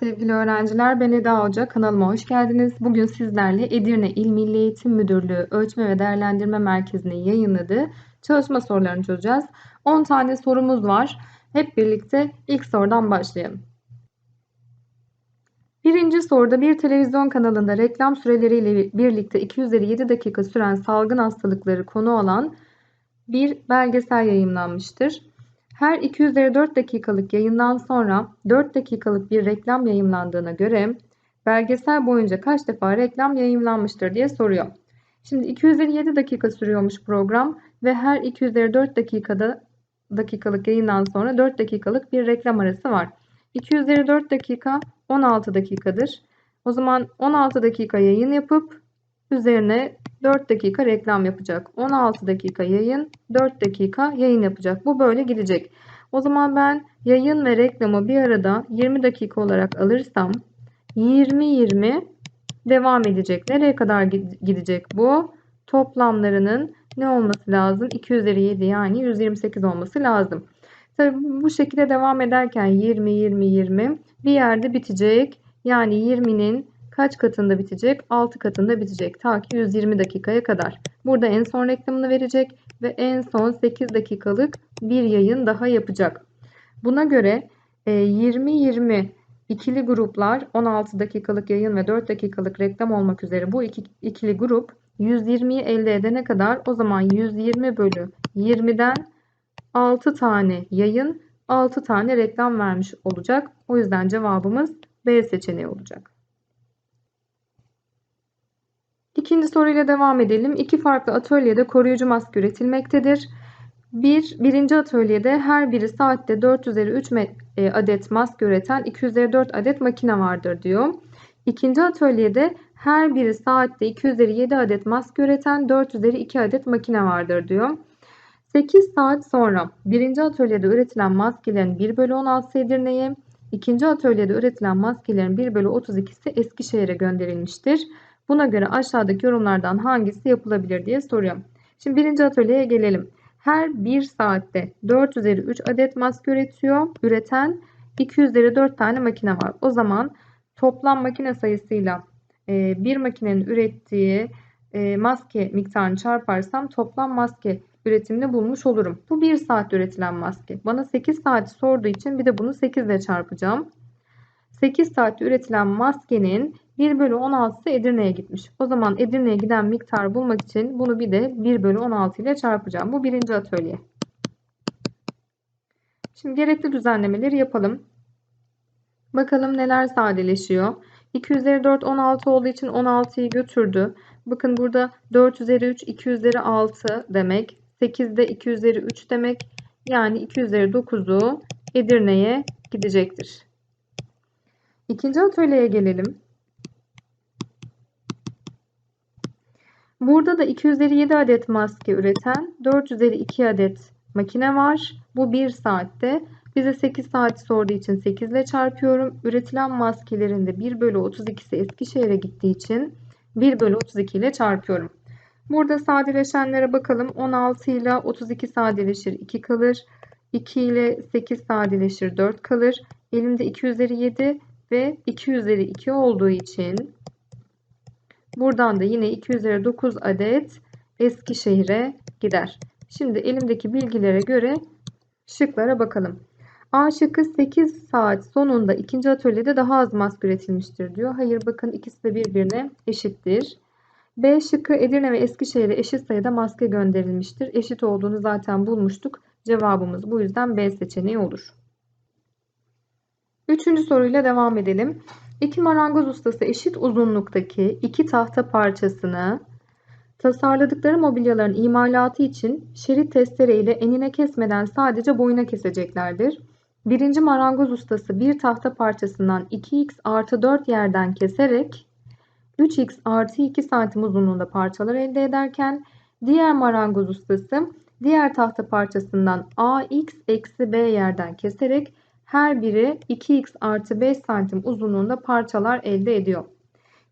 Sevgili öğrenciler. Ben Eda Hoca. Kanalıma hoş geldiniz. Bugün sizlerle Edirne İl Milli Eğitim Müdürlüğü Ölçme ve Değerlendirme Merkezi'nin yayınladığı çalışma sorularını çözeceğiz. 10 tane sorumuz var. Hep birlikte ilk sorudan başlayalım. Birinci soruda bir televizyon kanalında reklam süreleriyle birlikte 2 üzeri 7 dakika süren salgın hastalıkları konu olan bir belgesel yayınlanmıştır. Her 2 üzeri 4 dakikalık yayından sonra 4 dakikalık bir reklam yayınlandığına göre belgesel boyunca kaç defa reklam yayınlanmıştır diye soruyor. Şimdi 2 üzeri 7 dakika sürüyormuş program ve her 2 üzeri 4 dakikada dakikalık yayından sonra 4 dakikalık bir reklam arası var. 2 üzeri 4 dakika 16 dakikadır. O zaman 16 dakika yayın yapıp üzerine 4 dakika reklam yapacak. 16 dakika yayın, 4 dakika yayın yapacak. Bu böyle gidecek. O zaman ben yayın ve reklamı bir arada 20 dakika olarak alırsam 20-20 devam edecek. Nereye kadar gidecek bu? Toplamlarının ne olması lazım? 2 üzeri 7 yani 128 olması lazım. Tabii bu şekilde devam ederken 20 20 20 bir yerde bitecek. Yani 20'nin kaç katında bitecek? 6 katında bitecek. Ta ki 120 dakikaya kadar. Burada en son reklamını verecek ve en son 8 dakikalık bir yayın daha yapacak. Buna göre 20-20 e, ikili gruplar 16 dakikalık yayın ve 4 dakikalık reklam olmak üzere bu iki, ikili grup 120'yi elde edene kadar o zaman 120 bölü 20'den 6 tane yayın 6 tane reklam vermiş olacak. O yüzden cevabımız B seçeneği olacak. İkinci soruyla devam edelim. İki farklı atölyede koruyucu maske üretilmektedir. Bir, birinci atölyede her biri saatte 4 üzeri 3 e, adet maske üreten 2 üzeri 4 adet makine vardır diyor. İkinci atölyede her biri saatte 2 üzeri 7 adet maske üreten 4 üzeri 2 adet makine vardır diyor. 8 saat sonra birinci atölyede üretilen maskelerin 1 bölü 16 Edirne'ye, ikinci atölyede üretilen maskelerin 1 bölü 32'si Eskişehir'e gönderilmiştir. Buna göre aşağıdaki yorumlardan hangisi yapılabilir diye soruyorum. Şimdi birinci atölyeye gelelim. Her 1 saatte 4 üzeri 3 adet maske üretiyor. Üreten 2 üzeri 4 tane makine var. O zaman toplam makine sayısıyla e, bir makinenin ürettiği e, maske miktarını çarparsam toplam maske üretimini bulmuş olurum. Bu 1 saat üretilen maske. Bana 8 saat sorduğu için bir de bunu 8 ile çarpacağım. 8 saatte üretilen maskenin 1 bölü 16'sı Edirne'ye gitmiş. O zaman Edirne'ye giden miktar bulmak için bunu bir de 1 bölü 16 ile çarpacağım. Bu birinci atölye. Şimdi gerekli düzenlemeleri yapalım. Bakalım neler sadeleşiyor. 2 üzeri 4 16 olduğu için 16'yı götürdü. Bakın burada 4 üzeri 3 2 üzeri 6 demek. 8 de 2 üzeri 3 demek. Yani 2 üzeri 9'u Edirne'ye gidecektir. İkinci atölyeye gelelim. Burada da 2 üzeri 7 adet maske üreten 4 üzeri 2 adet makine var. Bu 1 saatte. Bize 8 saat sorduğu için 8 ile çarpıyorum. Üretilen maskelerin de 1 bölü 32'si Eskişehir'e gittiği için 1 bölü 32 ile çarpıyorum. Burada sadeleşenlere bakalım. 16 ile 32 sadeleşir 2 kalır. 2 ile 8 sadeleşir 4 kalır. Elimde 2 üzeri 7 ve 2 üzeri 2 olduğu için buradan da yine 2 üzeri 9 adet Eskişehir'e gider. Şimdi elimdeki bilgilere göre şıklara bakalım. A şıkkı 8 saat sonunda ikinci atölyede daha az maske üretilmiştir diyor. Hayır bakın ikisi de birbirine eşittir. B şıkkı Edirne ve Eskişehir'e eşit sayıda maske gönderilmiştir. Eşit olduğunu zaten bulmuştuk. Cevabımız bu yüzden B seçeneği olur. Üçüncü soruyla devam edelim. İki marangoz ustası eşit uzunluktaki iki tahta parçasını tasarladıkları mobilyaların imalatı için şerit testere ile enine kesmeden sadece boyuna keseceklerdir. Birinci marangoz ustası bir tahta parçasından 2x artı 4 yerden keserek 3x artı 2 santim uzunluğunda parçalar elde ederken diğer marangoz ustası diğer tahta parçasından ax eksi b yerden keserek her biri 2x artı 5 santim uzunluğunda parçalar elde ediyor.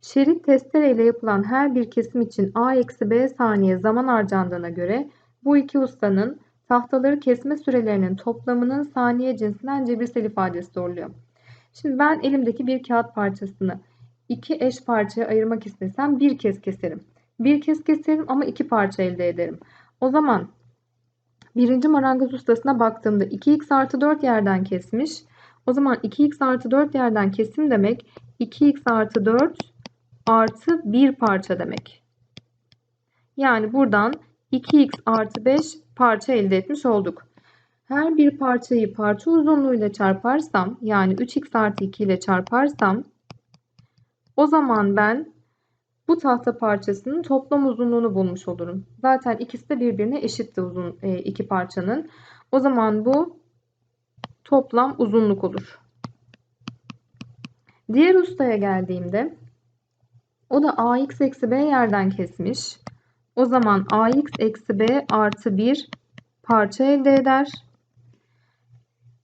Şerit testere ile yapılan her bir kesim için a eksi b saniye zaman harcandığına göre bu iki ustanın tahtaları kesme sürelerinin toplamının saniye cinsinden cebirsel ifadesi soruluyor. Şimdi ben elimdeki bir kağıt parçasını iki eş parçaya ayırmak istesem bir kez keserim. Bir kez keserim ama iki parça elde ederim. O zaman birinci marangoz ustasına baktığımda 2x artı 4 yerden kesmiş. O zaman 2x artı 4 yerden kesim demek 2x artı 4 artı 1 parça demek. Yani buradan 2x artı 5 parça elde etmiş olduk. Her bir parçayı parça uzunluğuyla çarparsam yani 3x artı 2 ile çarparsam o zaman ben bu tahta parçasının toplam uzunluğunu bulmuş olurum. Zaten ikisi de birbirine eşitti uzun e, iki parçanın. O zaman bu toplam uzunluk olur. Diğer ustaya geldiğimde o da ax eksi b yerden kesmiş. O zaman ax eksi b artı 1 parça elde eder.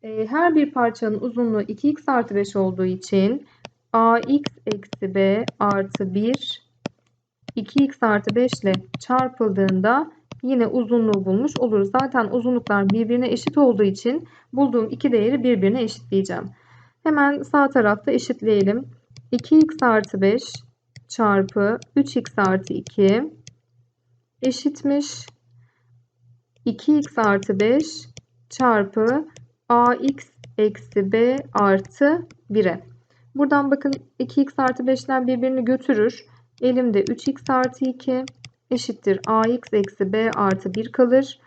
E, her bir parçanın uzunluğu 2x artı 5 olduğu için ax eksi b artı 1 2x artı 5 ile çarpıldığında yine uzunluğu bulmuş oluruz. Zaten uzunluklar birbirine eşit olduğu için bulduğum iki değeri birbirine eşitleyeceğim. Hemen sağ tarafta eşitleyelim. 2x artı 5 çarpı 3x artı 2 eşitmiş. 2x artı 5 çarpı ax eksi b artı 1'e. Buradan bakın 2x artı 5'ler birbirini götürür. Elimde 3x artı 2 eşittir ax eksi b artı 1 kalır.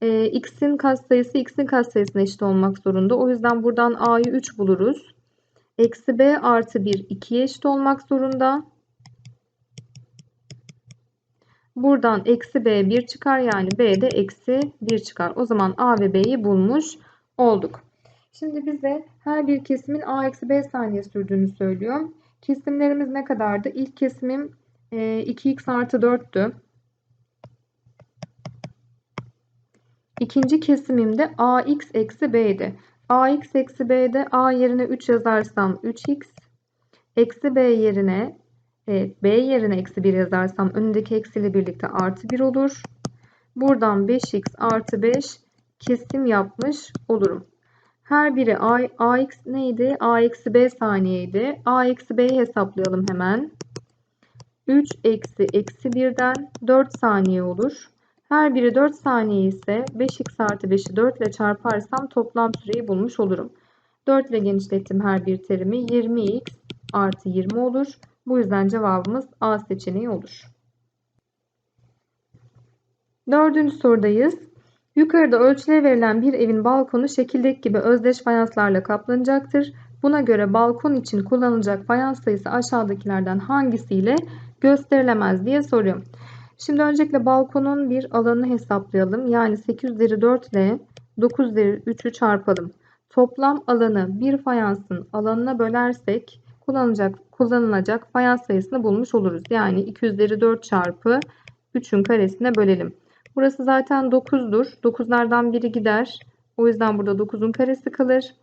E, x'in katsayısı x'in katsayısına eşit olmak zorunda. O yüzden buradan a'yı 3 buluruz. Eksi b artı 1 2'ye eşit olmak zorunda. Buradan eksi b 1 çıkar yani b de eksi 1 çıkar. O zaman a ve b'yi bulmuş olduk. Şimdi bize her bir kesimin a eksi b saniye sürdüğünü söylüyor. Kesimlerimiz ne kadardı? İlk kesimim 2x e, artı 4'tü. İkinci kesimimde ax eksi b'ydi. ax eksi b'de a yerine 3 yazarsam 3x eksi b yerine evet, b yerine eksi 1 yazarsam önündeki eksiyle birlikte artı 1 olur. Buradan 5x artı 5 kesim yapmış olurum. Her biri a, ax neydi? a eksi b saniyeydi. a eksi b'yi hesaplayalım hemen. 3 eksi eksi 1'den 4 saniye olur. Her biri 4 saniye ise 5x artı 5'i 4 ile çarparsam toplam süreyi bulmuş olurum. 4 ile genişlettim her bir terimi. 20x artı 20 olur. Bu yüzden cevabımız A seçeneği olur. Dördüncü sorudayız. Yukarıda ölçüle verilen bir evin balkonu şekildeki gibi özdeş fayanslarla kaplanacaktır. Buna göre balkon için kullanılacak fayans sayısı aşağıdakilerden hangisiyle gösterilemez diye soruyorum. Şimdi öncelikle balkonun bir alanını hesaplayalım. Yani 8 üzeri 4 ile 9 üzeri 3'ü çarpalım. Toplam alanı bir fayansın alanına bölersek kullanılacak, kullanılacak fayans sayısını bulmuş oluruz. Yani 2 üzeri 4 çarpı 3'ün karesine bölelim. Burası zaten 9'dur. 9'lardan biri gider. O yüzden burada 9'un karesi kalır.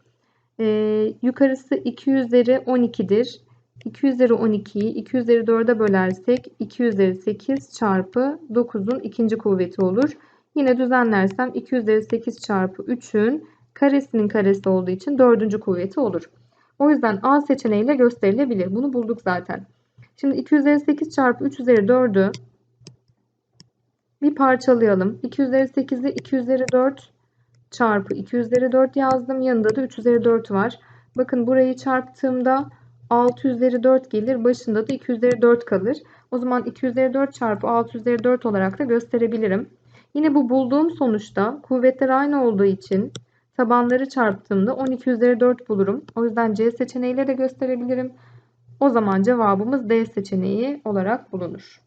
Ee, yukarısı 2 üzeri 12'dir. 2 üzeri 12'yi 2 üzeri 4'e bölersek 2 üzeri 8 çarpı 9'un ikinci kuvveti olur. Yine düzenlersem 2 üzeri 8 çarpı 3'ün karesinin karesi olduğu için dördüncü kuvveti olur. O yüzden A seçeneğiyle gösterilebilir. Bunu bulduk zaten. Şimdi 2 üzeri 8 çarpı 3 üzeri 4'ü bir parçalayalım. 2 üzeri 8'i 2 üzeri 4 çarpı 2 üzeri 4 yazdım. Yanında da 3 üzeri 4 var. Bakın burayı çarptığımda 6 üzeri 4 gelir. Başında da 2 üzeri 4 kalır. O zaman 2 üzeri 4 çarpı 6 üzeri 4 olarak da gösterebilirim. Yine bu bulduğum sonuçta kuvvetler aynı olduğu için tabanları çarptığımda 12 üzeri 4 bulurum. O yüzden C seçeneğiyle de gösterebilirim. O zaman cevabımız D seçeneği olarak bulunur.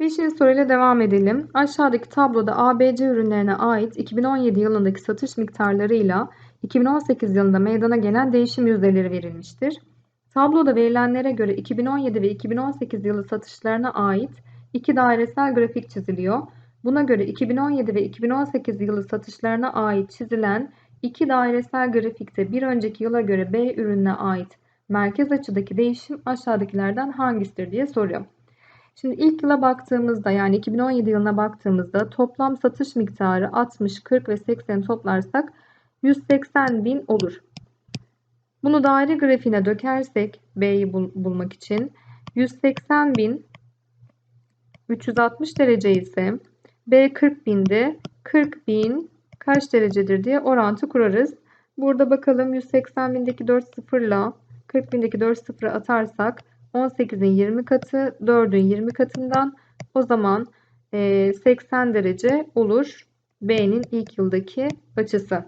Beşinci soruyla devam edelim. Aşağıdaki tabloda ABC ürünlerine ait 2017 yılındaki satış miktarlarıyla 2018 yılında meydana gelen değişim yüzdeleri verilmiştir. Tabloda verilenlere göre 2017 ve 2018 yılı satışlarına ait iki dairesel grafik çiziliyor. Buna göre 2017 ve 2018 yılı satışlarına ait çizilen iki dairesel grafikte bir önceki yıla göre B ürününe ait merkez açıdaki değişim aşağıdakilerden hangisidir diye soruyor. Şimdi ilk yıla baktığımızda yani 2017 yılına baktığımızda toplam satış miktarı 60, 40 ve 80 toplarsak 180 bin olur. Bunu daire grafiğine dökersek B'yi bul bulmak için 180 bin 360 derece ise B 40 binde 40 bin kaç derecedir diye orantı kurarız. Burada bakalım 180 bindeki 4 sıfırla 40 bindeki 4 sıfırı atarsak 18'in 20 katı 4'ün 20 katından o zaman 80 derece olur B'nin ilk yıldaki açısı.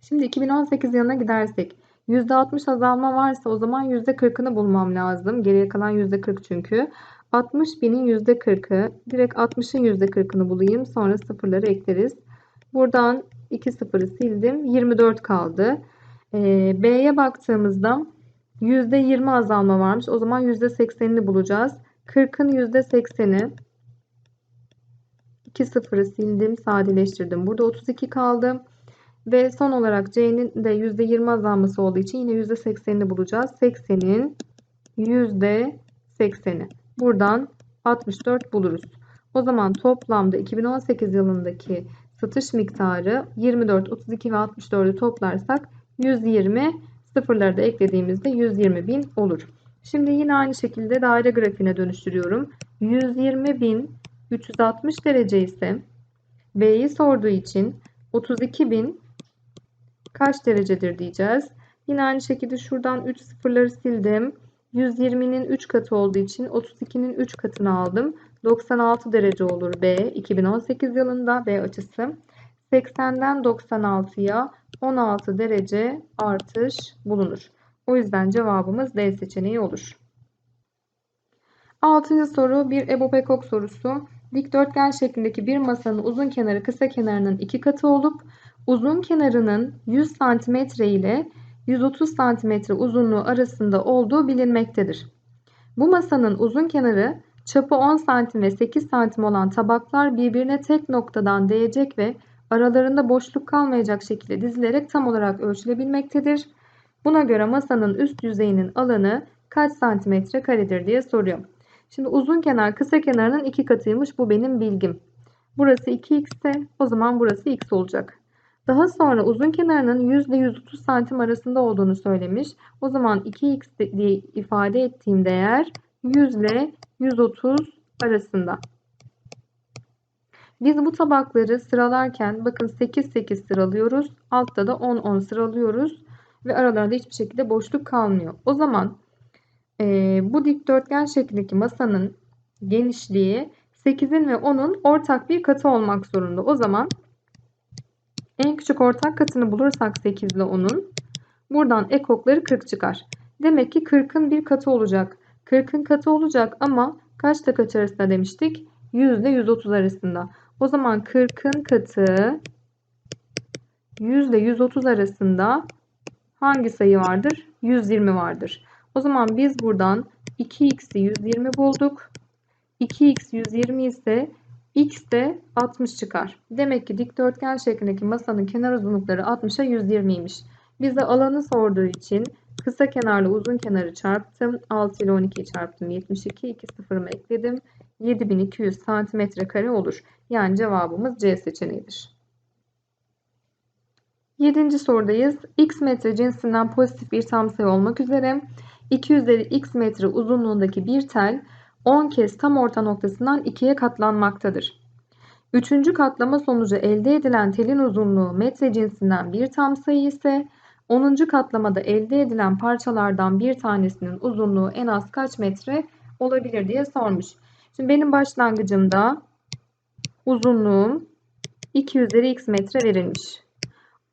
Şimdi 2018 yılına gidersek %60 azalma varsa o zaman %40'ını bulmam lazım. Geriye kalan %40 çünkü. 60 binin %40'ı. Direkt 60'ın %40'ını bulayım. Sonra sıfırları ekleriz. Buradan 2 sıfırı sildim. 24 kaldı. Ee, B'ye baktığımızda %20 azalma varmış. O zaman %80'ini bulacağız. 40'ın %80'i 2 sıfırı sildim. Sadeleştirdim. Burada 32 kaldı. Ve son olarak C'nin de %20 azalması olduğu için yine %80'ini bulacağız. 80'in %80'i. Buradan 64 buluruz. O zaman toplamda 2018 yılındaki satış miktarı 24, 32 ve 64'ü toplarsak 120 sıfırları da eklediğimizde 120 bin olur. Şimdi yine aynı şekilde daire grafiğine dönüştürüyorum. 120 bin 360 derece ise B'yi sorduğu için 32 bin kaç derecedir diyeceğiz. Yine aynı şekilde şuradan 3 sıfırları sildim. 120'nin 3 katı olduğu için 32'nin 3 katını aldım. 96 derece olur B 2018 yılında B açısı. 80'den 96'ya 16 derece artış bulunur. O yüzden cevabımız D seçeneği olur. Altıncı soru bir Ebo Pekok sorusu. Dikdörtgen şeklindeki bir masanın uzun kenarı kısa kenarının iki katı olup uzun kenarının 100 cm ile 130 cm uzunluğu arasında olduğu bilinmektedir. Bu masanın uzun kenarı çapı 10 cm ve 8 cm olan tabaklar birbirine tek noktadan değecek ve aralarında boşluk kalmayacak şekilde dizilerek tam olarak ölçülebilmektedir. Buna göre masanın üst yüzeyinin alanı kaç santimetre karedir diye soruyor. Şimdi uzun kenar kısa kenarının iki katıymış. Bu benim bilgim. Burası 2x ise o zaman burası x olacak. Daha sonra uzun kenarının 100 ile 130 santim arasında olduğunu söylemiş. O zaman 2x diye ifade ettiğim değer 100 ile 130 arasında. Biz bu tabakları sıralarken bakın 8 8 sıralıyoruz. Altta da 10 10 sıralıyoruz. Ve aralarında hiçbir şekilde boşluk kalmıyor. O zaman e, bu dikdörtgen şeklindeki masanın genişliği 8'in ve 10'un ortak bir katı olmak zorunda. O zaman en küçük ortak katını bulursak 8 ile 10'un buradan ekokları 40 çıkar. Demek ki 40'ın bir katı olacak. 40'ın katı olacak ama kaçta kaç arasında demiştik? 100 ile 130 arasında. O zaman 40'ın katı 100 ile 130 arasında hangi sayı vardır? 120 vardır. O zaman biz buradan 2x'i 120 bulduk. 2x 120 ise x de 60 çıkar. Demek ki dikdörtgen şeklindeki masanın kenar uzunlukları 60'a 120'ymiş. Bize alanı sorduğu için kısa kenarla uzun kenarı çarptım. 6 ile 12'yi çarptım. 72. 2 sıfırımı ekledim. 7200 santimetre kare olur. Yani cevabımız C seçeneğidir. Yedinci sorudayız. X metre cinsinden pozitif bir tam sayı olmak üzere 2 üzeri x metre uzunluğundaki bir tel 10 kez tam orta noktasından 2'ye katlanmaktadır. Üçüncü katlama sonucu elde edilen telin uzunluğu metre cinsinden bir tam sayı ise 10. katlamada elde edilen parçalardan bir tanesinin uzunluğu en az kaç metre olabilir diye sormuş. Şimdi benim başlangıcımda uzunluğum 2 üzeri x metre verilmiş.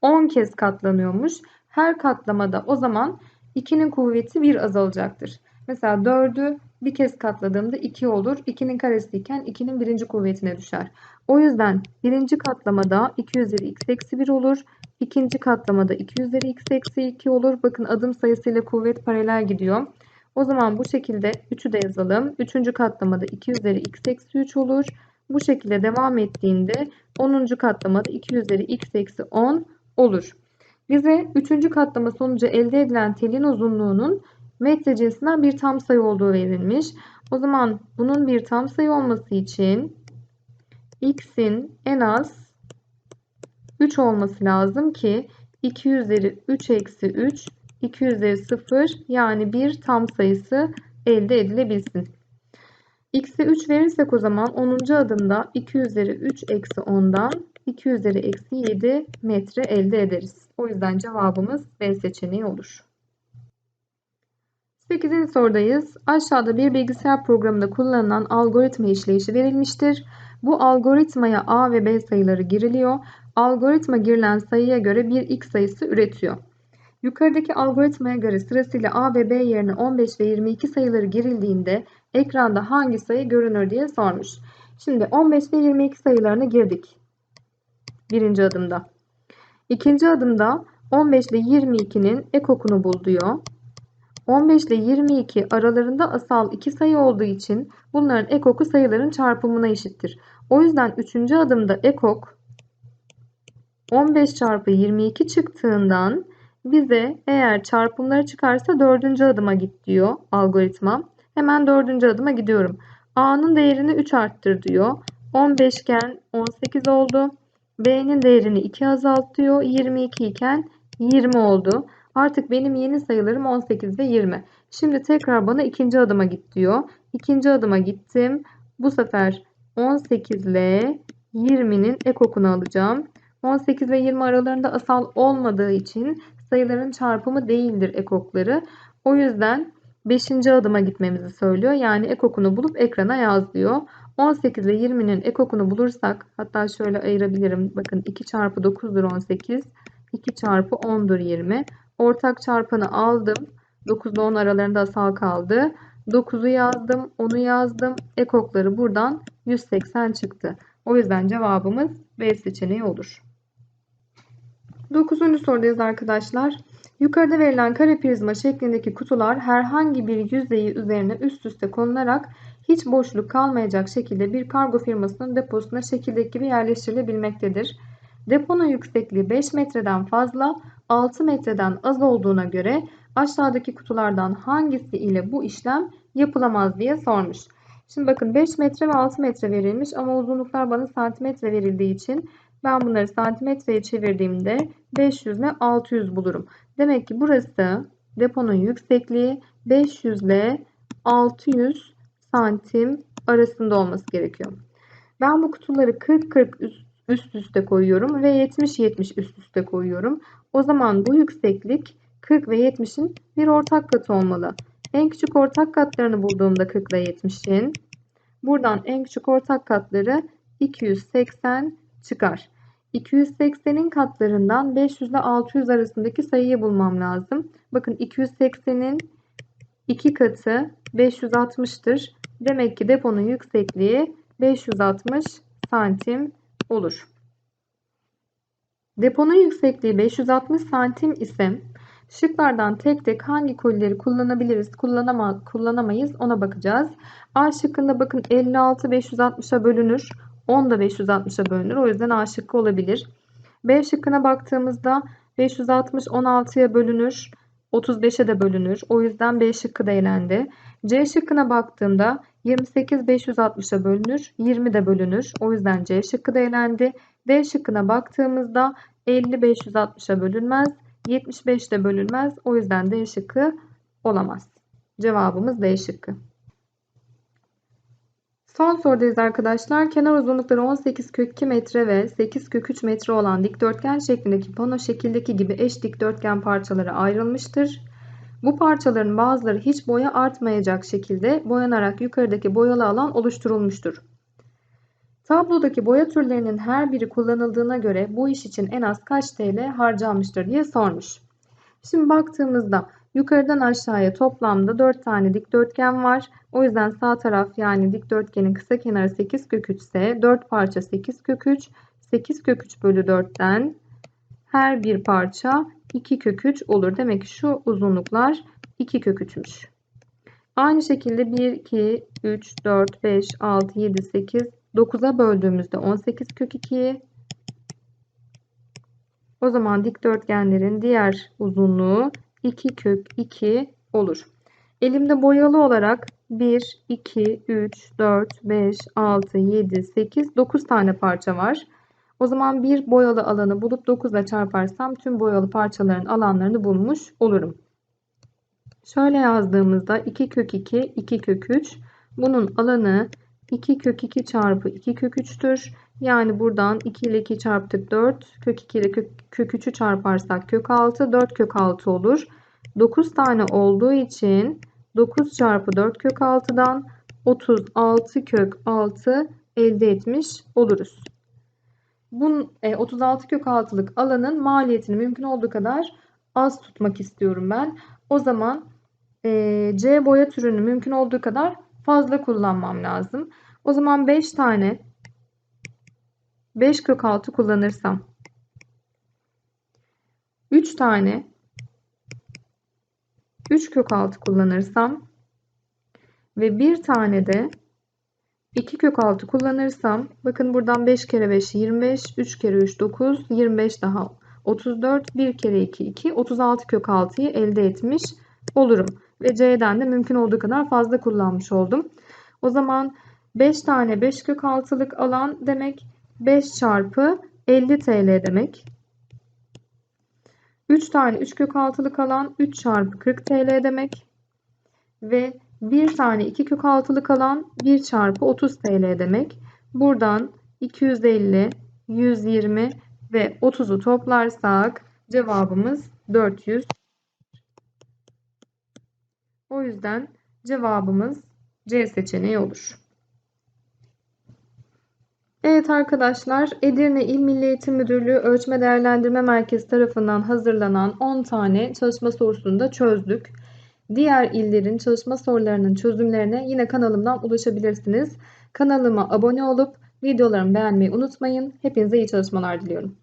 10 kez katlanıyormuş. Her katlamada o zaman 2'nin kuvveti 1 azalacaktır. Mesela 4'ü bir kez katladığımda 2 olur. 2'nin karesiyken 2'nin birinci kuvvetine düşer. O yüzden birinci katlamada 2 üzeri x eksi 1 olur. İkinci katlamada 2 üzeri x eksi 2 olur. Bakın adım sayısıyla kuvvet paralel gidiyor. O zaman bu şekilde 3'ü de yazalım. Üçüncü katlamada 2 üzeri x eksi 3 olur. Bu şekilde devam ettiğinde 10. katlamada 2 üzeri x eksi 10 olur. Bize 3. katlama sonucu elde edilen telin uzunluğunun metre cinsinden bir tam sayı olduğu verilmiş. O zaman bunun bir tam sayı olması için x'in en az 3 olması lazım ki 2 üzeri 3 eksi 3 2 üzeri 0 yani bir tam sayısı elde edilebilsin. X'e 3 verirsek o zaman 10. adımda 2 üzeri 3 eksi 10'dan 2 üzeri eksi 7 metre elde ederiz. O yüzden cevabımız B seçeneği olur. 8. sorudayız. Aşağıda bir bilgisayar programında kullanılan algoritma işleyişi verilmiştir. Bu algoritmaya A ve B sayıları giriliyor. Algoritma girilen sayıya göre bir X sayısı üretiyor. Yukarıdaki algoritmaya göre sırasıyla A ve B yerine 15 ve 22 sayıları girildiğinde ekranda hangi sayı görünür diye sormuş. Şimdi 15 ve 22 sayılarını girdik. Birinci adımda. İkinci adımda 15 ile 22'nin ekokunu bul diyor. 15 ile 22 aralarında asal iki sayı olduğu için bunların ekoku sayıların çarpımına eşittir. O yüzden 3. adımda ekok 15 çarpı 22 çıktığından bize eğer çarpımları çıkarsa 4. adıma git diyor algoritma. Hemen 4. adıma gidiyorum. A'nın değerini 3 arttır diyor. 15 iken 18 oldu. B'nin değerini 2 azalt diyor. 22 iken 20 oldu. Artık benim yeni sayılarım 18 ve 20. Şimdi tekrar bana ikinci adıma git diyor. İkinci adıma gittim. Bu sefer 18 ile 20'nin ekokunu alacağım. 18 ve 20 aralarında asal olmadığı için sayıların çarpımı değildir ekokları. O yüzden 5. adıma gitmemizi söylüyor. Yani ekokunu bulup ekrana yaz diyor. 18 ve 20'nin ekokunu bulursak hatta şöyle ayırabilirim. Bakın 2 çarpı 9'dur 18. 2 çarpı 10'dur 20. Ortak çarpanı aldım. 9 ile 10 aralarında asal kaldı. 9'u yazdım. 10'u yazdım. Ekokları buradan 180 çıktı. O yüzden cevabımız B seçeneği olur. 9. sorudayız arkadaşlar. Yukarıda verilen kare prizma şeklindeki kutular herhangi bir yüzeyi üzerine üst üste konularak hiç boşluk kalmayacak şekilde bir kargo firmasının deposuna şekildeki gibi yerleştirilebilmektedir. Deponun yüksekliği 5 metreden fazla, 6 metreden az olduğuna göre aşağıdaki kutulardan hangisi ile bu işlem yapılamaz diye sormuş. Şimdi bakın 5 metre ve 6 metre verilmiş ama uzunluklar bana santimetre verildiği için ben bunları santimetreye çevirdiğimde 500 ile 600 bulurum. Demek ki burası deponun yüksekliği 500 ile 600 santim arasında olması gerekiyor. Ben bu kutuları 40-40 üst üste koyuyorum ve 70-70 üst üste koyuyorum. O zaman bu yükseklik 40 ve 70'in bir ortak katı olmalı. En küçük ortak katlarını bulduğumda 40 ile 70'in buradan en küçük ortak katları 280 çıkar. 280'in katlarından 500 ile 600 arasındaki sayıyı bulmam lazım. Bakın 280'in 2 katı 560'tır. Demek ki deponun yüksekliği 560 santim olur. Deponun yüksekliği 560 santim ise şıklardan tek tek hangi kolileri kullanabiliriz, kullanama, kullanamayız ona bakacağız. A şıkkında bakın 56 560'a bölünür. 10 da 560'a bölünür. O yüzden A şıkkı olabilir. B şıkkına baktığımızda 560 16'ya bölünür. 35'e de bölünür. O yüzden B şıkkı da elendi. C şıkkına baktığımda 28 560'a bölünür. 20 de bölünür. O yüzden C şıkkı da elendi. D şıkkına baktığımızda 50 560'a bölünmez. 75 de bölünmez. O yüzden D şıkkı olamaz. Cevabımız D şıkkı. Son sorudayız arkadaşlar. Kenar uzunlukları 18 kök 2 metre ve 8 kök 3 metre olan dikdörtgen şeklindeki pano şekildeki gibi eş dikdörtgen parçalara ayrılmıştır. Bu parçaların bazıları hiç boya artmayacak şekilde boyanarak yukarıdaki boyalı alan oluşturulmuştur. Tablodaki boya türlerinin her biri kullanıldığına göre bu iş için en az kaç TL harcanmıştır diye sormuş. Şimdi baktığımızda yukarıdan aşağıya toplamda 4 tane dikdörtgen var. O yüzden sağ taraf yani dikdörtgenin kısa kenarı 8 kök 3 ise 4 parça 8 kök 3. 8 kök 3 bölü 4'ten her bir parça 2 kök 3 olur. Demek ki şu uzunluklar 2 kök 3'müş. Aynı şekilde 1, 2, 3, 4, 5, 6, 7, 8, 9'a böldüğümüzde 18 kök 2'yi o zaman dikdörtgenlerin diğer uzunluğu 2 kök 2 olur. Elimde boyalı olarak 1, 2, 3, 4, 5, 6, 7, 8, 9 tane parça var. O zaman bir boyalı alanı bulup 9 ile çarparsam tüm boyalı parçaların alanlarını bulmuş olurum. Şöyle yazdığımızda 2 kök 2, 2 kök 3. Bunun alanı 2 kök 2 çarpı 2 kök 3'tür. Yani buradan 2 ile 2 çarptık 4. Kök 2 ile kök, kök 3'ü çarparsak kök 6. 4 kök 6 olur. 9 tane olduğu için 9 çarpı 4 kök 6'dan 36 kök 6 elde etmiş oluruz. Bunun e, 36 kök 6'lık alanın maliyetini mümkün olduğu kadar az tutmak istiyorum ben. O zaman e, C boya türünü mümkün olduğu kadar fazla kullanmam lazım. O zaman 5 tane 5 kök 6 kullanırsam. 3 tane. 3 kök 6 kullanırsam. Ve bir tane de 2 kök 6 kullanırsam. Bakın buradan 5 kere 5 25 3 kere 3 9 25 daha 34 1 kere 2 2 36 kök 6'yı elde etmiş olurum. Ve C'den de mümkün olduğu kadar fazla kullanmış oldum. O zaman 5 tane 5 kök 6'lık alan demek 5 çarpı 50 TL demek. 3 tane 3 kök 6'lık alan 3 çarpı 40 TL demek. Ve 1 tane 2 kök 6'lık alan 1 çarpı 30 TL demek. Buradan 250, 120 ve 30'u toplarsak cevabımız 400. O yüzden cevabımız C seçeneği olur. Evet arkadaşlar Edirne İl Milli Eğitim Müdürlüğü Ölçme Değerlendirme Merkezi tarafından hazırlanan 10 tane çalışma sorusunu da çözdük. Diğer illerin çalışma sorularının çözümlerine yine kanalımdan ulaşabilirsiniz. Kanalıma abone olup videolarımı beğenmeyi unutmayın. Hepinize iyi çalışmalar diliyorum.